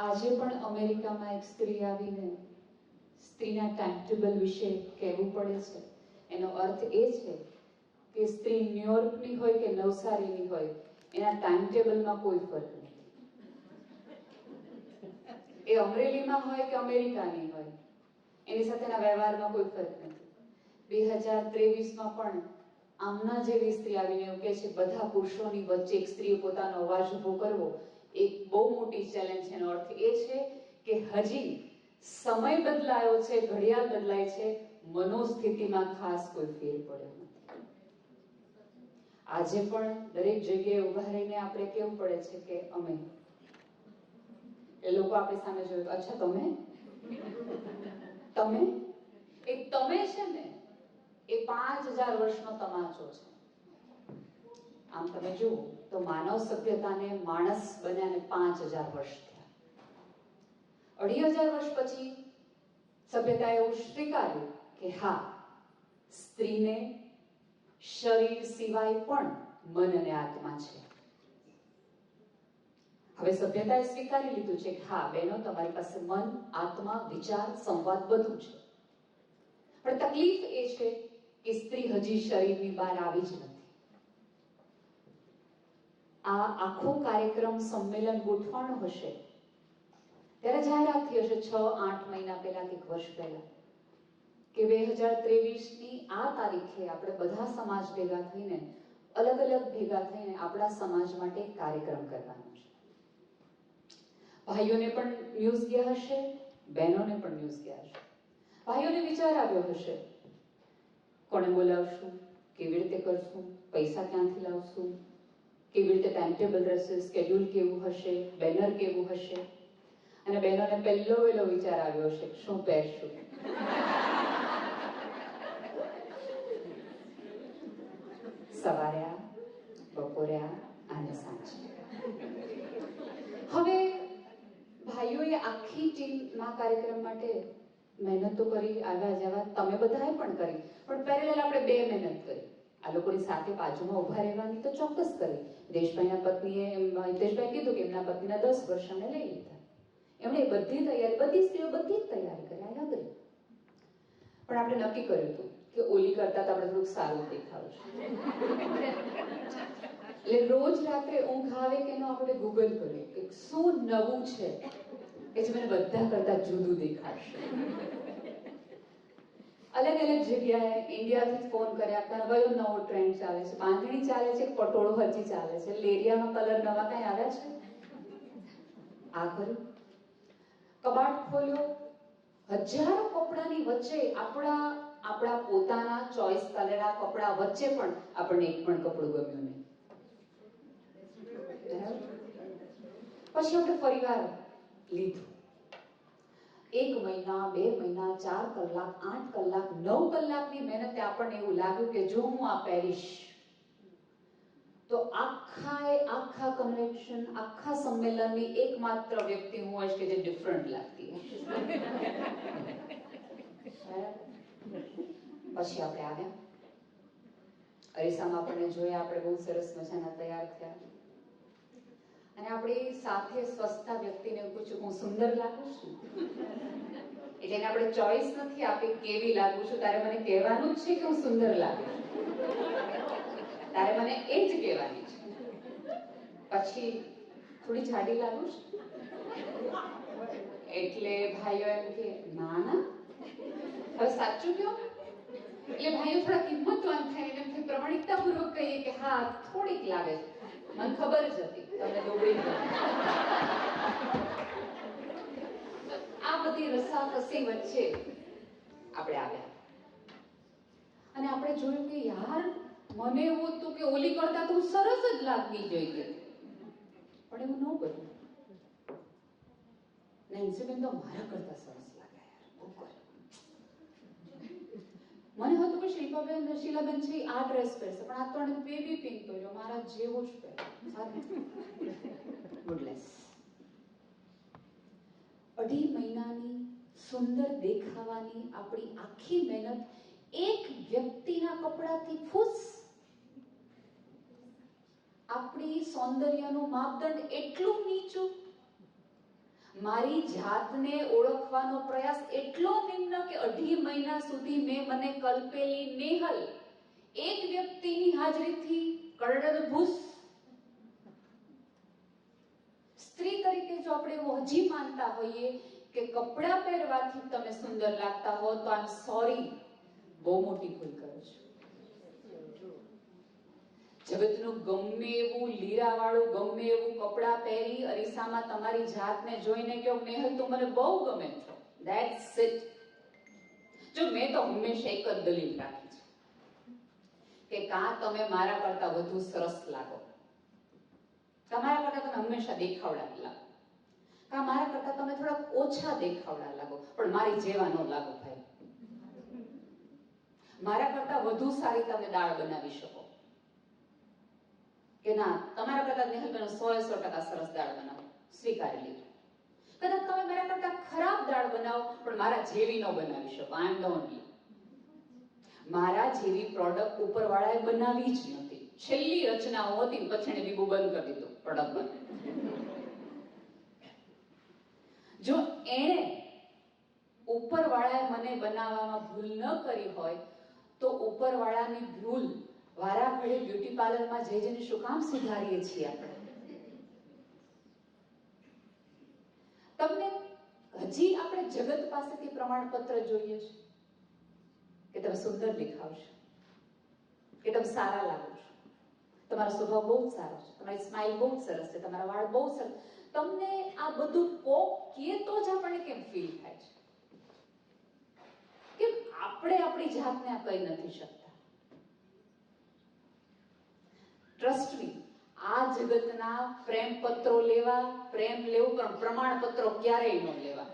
આજે પણ અમેરિકામાં એક સ્ત્રી આવીને સ્ત્રીના ટાઈમટેબલ વિશે કહેવું પડે છે. એનો અર્થ એ છે કે સ્ત્રી ન્યુયોર્કની હોય કે નવસારીની હોય, એના ટાઈમટેબલમાં કોઈ ફરક નથી. એ અમરેલીમાં હોય કે અમેરિકાની હોય, એની સાથેના વ્યવહારમાં કોઈ ફરક નથી. બે હજાર ત્રેવીસમાં પણ આમના જેવી સ્ત્રી આવીને એવું કહે છે, બધા પુરુષોની વચ્ચે એક સ્ત્રીએ પોતાનો અવાજ ઊભો કરવો એક બહુ મોટી ચેલેન્જ એનો અર્થ એ છે કે હજી સમય બદલાયો છે, ઘડિયાળ બદલાય છે, મનોસ્થિતિમાં ખાસ કોઈ ફેર પડ્યો નથી. આજે પણ દરેક જગ્યાએ ઊભા રહીને આપણે કેવું પડે છે કે અમે? એ લોકો આપણી સામે જોયું અચ્છા, તમે? તમે? એ તમે છે ને, એ પાંચ હજાર વર્ષનો તમાચો છે. આમ તમે જુઓ તો માનવ સભ્યતાને માણસ બન્યાને પાંચ હજાર વર્ષ થયા. અઢી હજાર વર્ષ પછી સભ્યતાએ એવું સ્વીકાર્યું કે હા, સ્ત્રીને શરીર સિવાય પણ મન અને આત્મા છે. હવે સભ્યતાએ સ્વીકારી લીધું છે કે હા, બહેનો, તમારી પાસે મન, આત્મા, વિચાર, સંવાદ બધું છે. પણ તકલીફ એ છે કે સ્ત્રી હજી શરીરની બહાર આવી જ નથી. આ આખો કાર્યક્રમ સંમેલન ગોઠવાનો હશે. ત્યારે જાહેરાત થઈ હશે છ, આઠ મહિના પહેલા કે વર્ષ પહેલા કે બે હજાર ત્રેવીસની આ તારીખે આપણે બધા સમાજ ભેગા થઈને, અલગ અલગ ભેગા થઈને આપણા સમાજ માટે કાર્યક્રમ કરવાનો છે. ભાઈઓને પણ ન્યૂઝ ગયા હશે, બહેનોને પણ ન્યૂઝ ગયા હશે. ભાઈઓને વિચાર આવ્યો હશે કોને બોલાવશું, કેવી રીતે કરશું, પૈસા ક્યાંથી લાવશું? કેવી રીતે ટાઈમ ટેબલ રહેશે સ્કેડ્યુલ કેવું હશે બેનર કેવું હશે? અને બહેનોને પહેલો વહેલો વિચાર આવ્યો હશે, શું પહેરશું? સવારે આ, બપોરે અને સાંજે. હવે ભાઈઓએ આખી ટીમના કાર્યક્રમ માટે મહેનત તો કરી આવ્યા જવા તમે બધાએ પણ કરી, પણ પહેરેલા આપણે બે મહેનત કરી. આ લોકોની સાથે બાજુમાં ઊભા રહેવાની તો ચોક્કસ કરી. દેશભાઈના પત્નીએ હિતેશભાઈ કીધું કે એમના પત્નીના દસ વર્ષ એમણે લઈ લીધા. એમણે બધી તૈયારી, બધી સ્ત્રીઓ બધી જ તૈયારી કરી, આ નગરી પણ આપણે નક્કી કર્યું હતું કે ઓલી કરતા તો આપણે થોડુંક સારું દેખાવું છે. એટલે રોજ રાત્રે ઊંઘ આવે કે એનો આપણે ગૂગલ કરીએ કે શું નવું છે કે જે મને બધા કરતા જુદું દેખાડશે. અલગ અલગ જગ્યાએ ઇન્ડિયાથી ફોન કર્યા, કરવાયો નવો ટ્રેન્ડ ચાલે છે, બાંધણી ચાલે છે, પટોળો હજી ચાલે છે. લેરિયામાં કલર નવા કંઈ આવ્યા છે? આ કર્યું. કબાટ ખોલ્યો. હજારો કપડાની વચ્ચે આપણા આપણા પોતાના ચોઈસ કરેલા કપડા વચ્ચે પણ આપણને એક પણ કપડું ગમ્યું નહીં? પછી આપણે ફરીવાર લીધું. મહિના, બે મહિના, ચાર કલાક, આઠ કલાક, નવ કલાકની મહેનતે આપણને એવું લાગ્યું કે જો હું આ પહેરીશ, તો આખા આખા કન્વેન્શન આખા સંમેલનની એકમાત્ર વ્યક્તિ હું હોઈશ કે જે ડિફરન્ટ લાગતી હશે પછી આપણે આવ્યા. અરીસામાં આપણને જોયા, આપણે બહુ સરસ મજાના તૈયાર થયા. અને આપણી સાથે સ્વસ્થતા વ્યક્તિને પૂછ્યું હું સુંદર લાગુ છું. એટલે એને આપણે ચોઈસ નથી આપી કેવી લાગુ છું. તારે મને કહેવાનું જ છે કે હું સુંદર લાગુ છું. તારે મને એ જ કહેવાની છે. પછી થોડી જાડી લાગુ છું. એટલે ભાઈઓ એમ કે, ના ના. હવે સાચું કયો એટલે ભાઈઓ થોડા કિંમતવાન થાય, એમ થાય, પ્રમાણિકતાપૂર્વક કહીએ કે, હા, થોડીક લાગે છે. મને ખબર જ હતી તમે દોડી આ બધી રસાકસી વચ્ચે આપણે આવ્યા. અને આપણે જોયું કે યાર, મને એવું હતું કે ઓલી કરતા તો સરસ જ લાગવી જોઈએ. પણ એવું ન બન્યું. નેન્સીબેન તો મારા કરતા સરસ લાગ્યા યાર બહુ કર્યું મને હતું કે શિલ્પાબેન શીલાબેન છે આ ડ્રેસ પહેરશે. પણ આ તો એને બેબી પિંક પહેર્યો. મારા જેવો જ પહેર્યો. અઢી મહિનાની સુંદર દેખાવાની આપણી આખી મહેનત એક વ્યક્તિના કપડાથી ફૂસ. આપણી સૌંદર્યનું માપદંડ એટલું નીચું મારી જાતને ઓળખવાનો પ્રયાસ એટલો નિમ્ન કે અઢી મહિના સુધી મેં મને કલ્પેલી નેહલ, એક વ્યક્તિની હાજરીથી કડડભૂસ સ્ત્રી તરીકે જો આપણે એવું હજી માનતા હોઈએ કે કપડાં પહેરવાથી તમે સુંદર લાગતા હો, તો આઈ સોરી બહુ મોટી ભૂલ કરો છો. જગતનું ગમે એવું લીરાવાળું, ગમે એવું કપડાં પહેરી અરીસામાં તમારી જાતને જોઈને કહો, નેહલ, તું મને બહુ ગમે છો. ધેટ્સ ઇટ જો મેં તો હંમેશા એક જ દલીલ રાખી છે કે કા તમે મારા કરતા વધુ સરસ લાગો. તમારા કરતા તમે હંમેશા દેખાવડા લાગો. કાં મારા કરતા તમે થોડાક ઓછા દેખાવડા લાગો. પણ મારી જેવા ન લાગો ભાઈ. મારા કરતા વધુ સારી તમે દાળ બનાવી શકો. કે ના, તમારા કરતા નેહલબેન સો સો ટકા સરસ દાળ બનાવો. સ્વીકારી લીધું કદાચ તમે મારા કરતા ખરાબ દાળ બનાવો, પણ મારા જેવી ન બનાવી શકો. આઈ એમ ઓનલી મારા જેવી પ્રોડક્ટ ઉપરવાળાએ બનાવી જ નથી. છેલ્લી રચનાઓ હતી પછી એને બીબું બંધ કરી દીધું પ્રોડક્ટ બંધ. જો એણે ઉપરવાળાએ મને બનાવવામાં ભૂલ ન કરી હોય, તો ઉપરવાળાની ભૂલ વારા ઘડે બ્યુટી પાર્લરમાં જઈ જઈને શું કામ સુધારીએ છીએ આપણે? તમને હજી આપણે જગત પાસેથી પ્રમાણપત્ર જોઈએ છે કે તમે સુંદર દેખાવશો કે તમે સારા લાગો છો. તમારો સ્વભાવ બહુ જ સારો છે, તમારી સ્માઇલ બહુ જ સરસ છે, તમારા વાળ બહુ સરસ. તમને આ બધું કોક કહે તો જ આપણને કેમ ફીલ થાય છે? કે આપણે આપણી જાતને આ કહી નથી શકતા? ટ્રસ્ટ મી આ જગતના પ્રેમ પત્રો લેવા, પ્રેમ લેવું પણ પ્રમાણપત્રો ક્યારેય ન લેવા.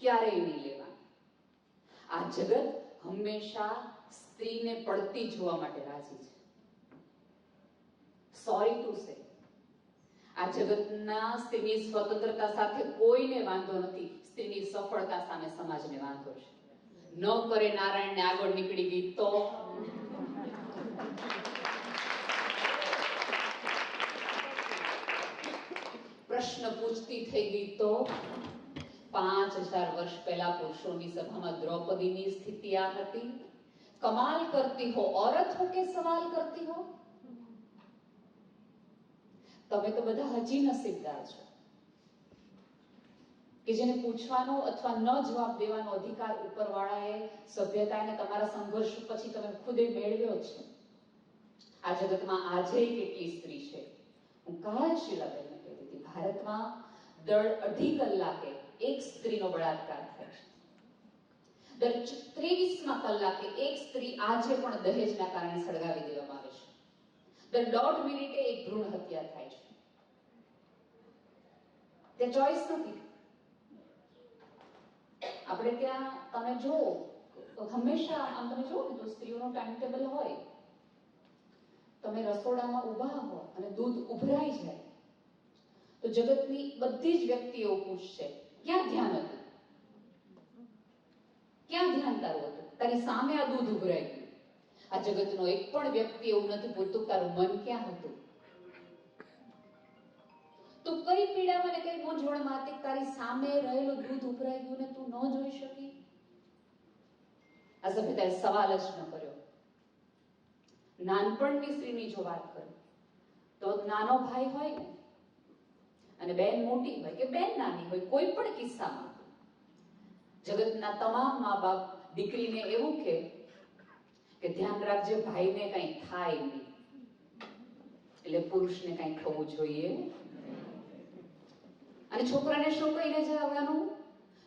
ક્યારેય નહીં લેવા. આ જગત હંમેશા સ્ત્રીને પડતી જોવા માટે રાજી છે. સોરી ટુ સે આ જગતના સ્ત્રીની સ્વતંત્રતા સાથે કોઈને વાંધો નથી. સ્ત્રીની સફળતા સામે સમાજને વાંધો છે. ન કરે નારાયણને આગળ નીકળી ગઈ તો? પ્રશ્ન પૂછતી થઈ ગઈ તો પાંચ હજાર વર્ષ પહેલા પુરુષોની સભામાં દ્રૌપદીની સ્થિતિ આ હતી કમાલ કરતી હો औरत હો કે સવાલ કરતી હો તમે તો બધા હજી નસીબદાર છો કે જેને પૂછવાનો અથવા ન જવાબ દેવાનો અધિકાર ઉપરવાળાએ સભ્યતાને તમારા સંઘર્ષ પછી તમે ખુદે મેળવ્યો છે આ જગતમાં આજે કેટલી સ્ત્રી છે હું કાલ શીલાબેનને કહેતી હતી ભારતમાં દર અઢી કલાકે એક સ્ત્રીનો બળાત્કાર થાય છે. દર ત્રેવીસમાં કલાકે એક સ્ત્રી આજે પણ દહેજના કારણે સળગાવી દેવામાં આવે છે. દર દોઢ મિનિટે એક ભ્રૂણ હત્યા થાય છે. તે ચોઈસ નથી. આપણે ત્યાં તમે તો હંમેશા આમ તમે જુઓ ને તો સ્ત્રીઓનો ટાઈમ ટેબલ હોય, તમે રસોડામાં ઊભા હો અને દૂધ ઉભરાઈ જાય તો જગતની બધી જ વ્યક્તિઓ પૂછશે, ક્યાં ધ્યાન હતું? ક્યાં ધ્યાન તારું હતું? તારી સામે આ દૂધ ઉભરાઈ ગયું. આ જગતનો એક પણ વ્યક્તિ એવું નથી પૂરતું તારું મન ક્યાં હતું? તો કઈ પીડામાં ને કઈ મૂંઝવણમાં હતી તારી સામે રહેલું દૂધ ઉભરાઈ ગયું ને તું ન જોઈ શકી? આ સભ્યતાએ સવાલ જ ન કર્યો. નાનપણની સ્ત્રીની જો વાત કરું, તો નાનો ભાઈ હોય ને અને બેન મોટી હોય કે બેન નાની હોય, કોઈ પણ કિસ્સામાં. જગતના તમામ મા બાપ દીકરીને એવું કે કે ધ્યાન રાખજે, ભાઈને કઈ થાય નહીં. એટલે પુરુષને કઈ થવું જોઈએ. અને છોકરાને શું કહીને જવાનું?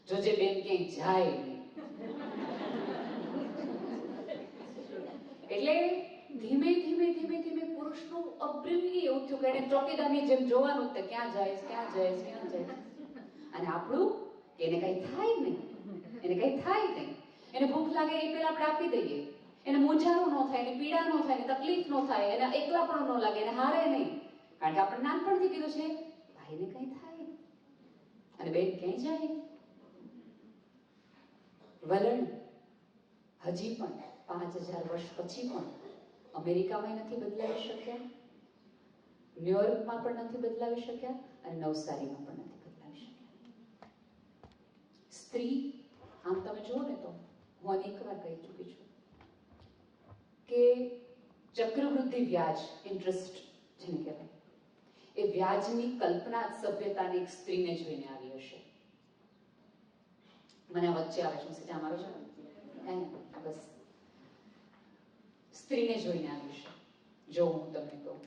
જોજે બેન ક્યાંય જાય નહીં. એટલે ધીમે ધીમે પુરુષનું અપબ્રિંગિંગ એવું થયું કે એને ચોકીદારની જેમ જોવાનું કે ક્યાં જાય ક્યાં જાય ક્યાં જાય અને આપણું કે એને કઈ થાય નહીં. એને કઈ થાય નહીં. એને ભૂખ લાગે એ પેલા આપણે આપી દઈએ. એને મૂંઝારો ન થાય, એને પીડા ન થાય, એને તકલીફ ન થાય, એને એકલા પણ ન લાગે, એને હારે નહીં. કારણ કે આપણે નાનપણથી કીધું છે ભાઈને કઈ થાય અને બેન ક્યાંય જાય? વલણ હજી પણ પાંચ હજાર વર્ષ પછી પણ અમેરિકામાં નથી બદલાવી શક્યા? ન્યુયોર્કમાં પણ નથી બદલાવી શક્યા? અને નવસારીમાં પણ નથી બદલાવી શક્યા? સ્ત્રી, આમ તમે જુઓ ને તો, હું અનેક વાર કહી ચૂકી છું કે ચક્રવૃદ્ધિ વ્યાજ ઇન્ટરેસ્ટ જેને કહેવાય, એ વ્યાજની કલ્પના સભ્યતાની એક સ્ત્રીને જોઈને આવી હશે. મને વચ્ચે આવે છે સીધા છે બસ. સ્ત્રીને જોઈને આવ્યું છે જો હું તમને કહું